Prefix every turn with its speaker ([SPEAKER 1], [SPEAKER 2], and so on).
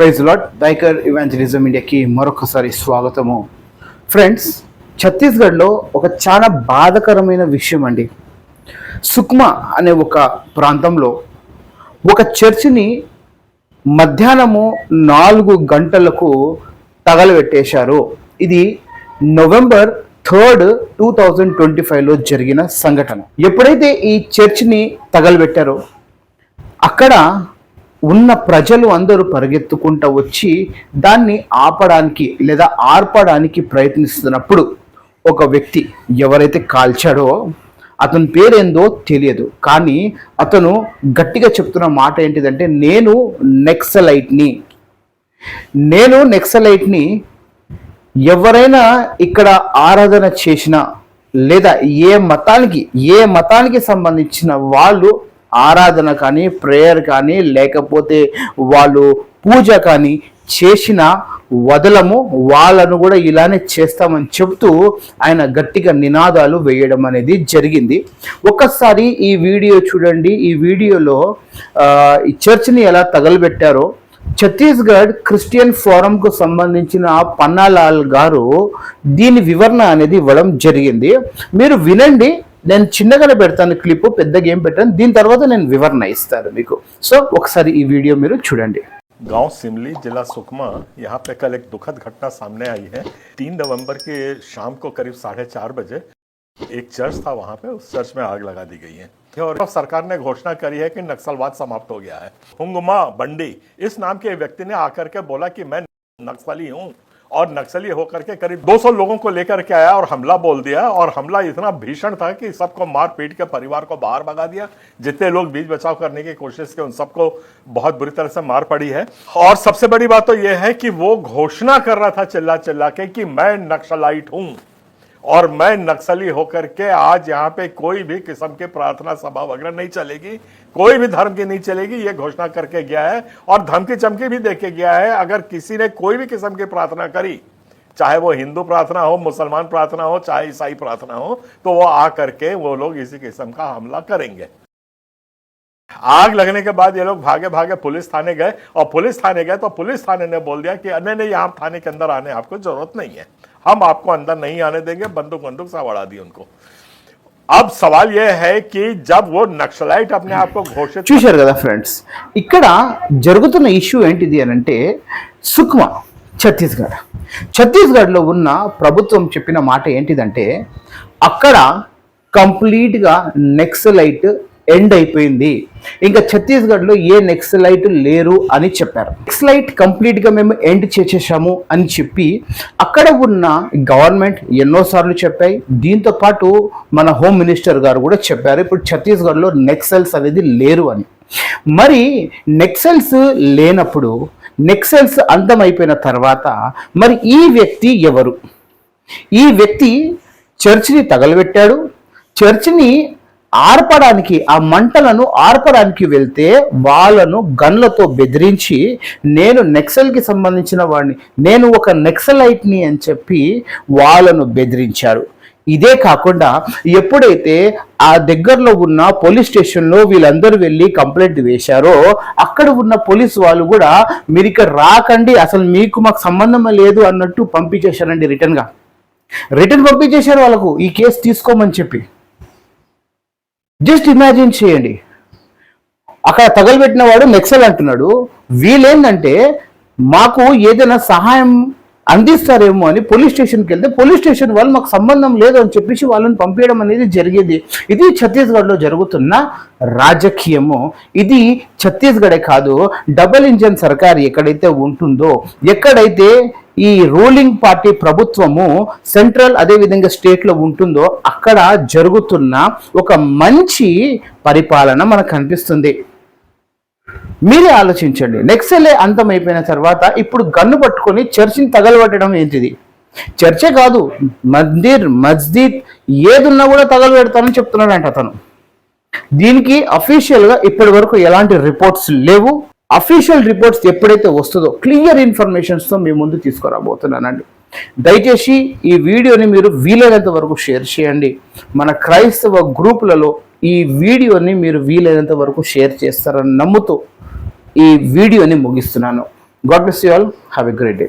[SPEAKER 1] Praise lot దైకర్ evangelism ఇండియాకి మరొకసారి స్వాగతము. Friends ఛత్తీస్గఢ్లో ఒక చాలా బాధకరమైన విషయం అండి. సుక్మా అనే ఒక ప్రాంతంలో ఒక చర్చిని మధ్యాహ్నము నాలుగు గంటలకు తగలబెట్టేశారు. ఇది November third two thousand twenty ఫైవ్లో జరిగిన సంఘటన. ఎప్పుడైతే ఈ చర్చిని తగలబెట్టారో అక్కడ ఉన్న ప్రజలు అందరూ పరిగెత్తుకుంటూ వచ్చి దాన్ని ఆపడానికి లేదా ఆర్పడానికి ప్రయత్నిస్తున్నప్పుడు ఒక వ్యక్తి ఎవరైతే కాల్చాడో అతని పేరేందో తెలియదు. కానీ అతను గట్టిగా చెప్తున్న మాట ఏంటిదంటే నేను నెక్సలైట్ని. నేను నెక్సలైట్ని ఎవరైనా ఇక్కడ ఆరాధన చేసినా లేదా ఏ మతానికి ఏ మతానికి సంబంధించిన వాళ్ళు ఆరాధన కానీ ప్రేయర్ కానీ లేకపోతే వాళ్ళు పూజ కానీ చేసిన వదలము వాళ్ళను కూడా ఇలానే చేస్తామని చెప్తూ ఆయన గట్టిగా నినాదాలు వేయడం అనేది జరిగింది. ఒక్కసారి ఈ వీడియో చూడండి. ఈ వీడియోలో ఈ చర్చ్ని ఎలా తగలబెట్టారో. ఛత్తీస్గఢ్ క్రిస్టియన్ ఫోరంకు సంబంధించిన పన్నాలాల్ గారు దీని వివరణ అనేది ఇవ్వడం జరిగింది. మీరు వినండి. నేను చిన్నగానే పెడతాను క్లిప్ పెద్దగా ఏం పెట్టాను దీని తర్వాత నేను వివరణ ఇస్తాను మీకు సో ఒకసారి ఈ వీడియో మీరు చూడండి
[SPEAKER 2] गांव सिमली जिला सुकमा यहाँ पे कल एक दुखद घटना सामने आई है तीन नवंबर के शाम को करीब साढ़े चार बजे एक चर्च था वहाँ पे उस चर्च में आग लगा दी गई है और सरकार ने घोषणा करी है कि नक्सलवाद समाप्त हो गया है हुंगमा बंडी इस नाम के व्यक्ति ने आकर के बोला कि मैं नक्सली हूँ और नक्सली होकर के करीब 200 लोगों को लेकर के आया और हमला बोल दिया। और हमला इतना भीषण था कि सबको मार पीट के परिवार को बाहर भगा दिया। जितने लोग बीच बचाव करने की कोशिश की, उन सबको बहुत बुरी तरह से मार पड़ी है। और सबसे बड़ी बात तो यह है कि वो घोषणा कर रहा था चिल्ला चिल्ला के कि मैं नक्सलाइट हूँ। और मैं नक्सली होकर के आज यहाँ पे कोई भी किस्म की प्रार्थना सभा वगैरह नहीं चलेगी, कोई भी धर्म की नहीं चलेगी, ये घोषणा करके गया है और धमकी चमकी भी देके गया है। अगर किसी ने कोई भी किस्म की प्रार्थना करी, चाहे वो हिंदू प्रार्थना हो, मुसलमान प्रार्थना हो, चाहे ईसाई प्रार्थना हो तो वो आ करके वो लोग इसी किस्म का हमला करेंगे। आग लगने के बाद ये लोग भागे भागे पुलिस थाने गए और पुलिस थाने गए तो पुलिस थाने ने बोल दिया कि, नहीं नहीं आप थाने के अंदर आने आपको ज़रूरत नहीं है। हम आपको अंदर नहीं आने देंगे बंदूक बंदूक सब उड़ा दी उनको अब सवाल यह है कि जब वो नक्सलाइट अपने आप को घोषित
[SPEAKER 1] చూశారు కదా ఫ్రెండ్స్ ఇక్కడ జరుగుతున్న ఇష్యూ ఏంటిది అని అంటే సుక్మా ఛత్తీస్గఢ్ ఛత్తీస్గఢ్లో ఉన్న ప్రభుత్వం చెప్పిన మాట ఏంటిదంటే అక్కడ కంప్లీట్గా నెక్సలైట్ ఎండ్ అయిపోయింది. ఇంకా ఛత్తీస్గఢ్లో ఏ నెక్సలైట్ లేరు అని చెప్పారు. నెక్సలైట్ కంప్లీట్గా మేము ఎండ్ చేసేసాము అని చెప్పి అక్కడ ఉన్న గవర్నమెంట్ ఎన్నోసార్లు చెప్పాయి. దీంతో పాటు మన హోమ్ మినిస్టర్ గారు కూడా చెప్పారు ఇప్పుడు ఛత్తీస్గఢ్లో నెక్సల్స్ అనేది లేరు అని. మరి నెక్సల్స్ లేనప్పుడు నెక్సల్స్ అంతమైపోయిన తర్వాత మరి ఈ వ్యక్తి ఎవరు? ఈ వ్యక్తి చర్చిని తగలబెట్టాడు చర్చిని ఆర్పడానికి ఆ మంటలను ఆర్పడానికి వెళ్తే వాళ్ళను గన్లతో బెదిరించి నేను నెక్సల్కి సంబంధించిన వాడిని నేను ఒక నెక్సలైట్ని అని చెప్పి వాళ్ళను బెదిరించారు. ఇదే కాకుండా ఎప్పుడైతే ఆ దగ్గరలో ఉన్న పోలీస్ స్టేషన్లో వీళ్ళందరూ వెళ్ళి కంప్లైంట్ వేశారో అక్కడ ఉన్న పోలీస్ వాళ్ళు కూడా మీరు ఇక్కడ రాకండి అసలు మీకు మాకు సంబంధం లేదు అన్నట్టు పంపించేశారండి రిటర్న్గా. రిటర్న్ పంపించేశారు వాళ్ళకు ఈ కేసు తీసుకోమని చెప్పి. జస్ట్ ఇమాజిన్ చేయండి. అక్కడ తగలబెట్టిన వాడు నెక్సల్ అంటున్నాడు. వీళ్ళేంటంటే మాకు ఏదైనా సహాయం అందిస్తారేమో అని పోలీస్ స్టేషన్కి వెళ్తే పోలీస్ స్టేషన్ వాళ్ళు మాకు సంబంధం లేదు అని చెప్పేసి వాళ్ళని పంపించడం అనేది జరిగేది. ఇది ఛత్తీస్గఢ్లో జరుగుతున్న రాజకీయము. ఇది ఛత్తీస్గఢే కాదు డబుల్ ఇంజన్ సర్కార్ ఎక్కడైతే ఉంటుందో ఎక్కడైతే ఈ రూలింగ్ పార్టీ ప్రభుత్వము సెంట్రల్ అదేవిధంగా స్టేట్లో ఉంటుందో అక్కడ జరుగుతున్న ఒక మంచి పరిపాలన మనకు కనిపిస్తుంది. మీరే ఆలోచించండి. నెక్సలే అంతమైపోయిన తర్వాత ఇప్పుడు గన్ను పట్టుకొని చర్చిని తగలబెట్టడం ఏంటిది? చర్చే కాదు. మందిర్ మస్జిద్ ఏదున్నా కూడా తగలబెడతానని చెప్తున్నాడంట అతను. దీనికి అఫీషియల్గా ఇప్పటి వరకు ఎలాంటి రిపోర్ట్స్ లేవు. అఫీషియల్ రిపోర్ట్స్ ఎప్పుడైతే వస్తుందో క్లియర్ ఇన్ఫర్మేషన్స్తో మీ ముందు తీసుకురాబోతున్నానండి. దయచేసి ఈ వీడియోని మీరు వీలైనంత వరకు షేర్ చేయండి. మన క్రైస్తవ గ్రూపులలో ఈ వీడియోని మీరు వీలైనంత వరకు షేర్ చేస్తారని నమ్ముతూ ఈ వీడియోని ముగిస్తున్నాను. God bless you all have a great day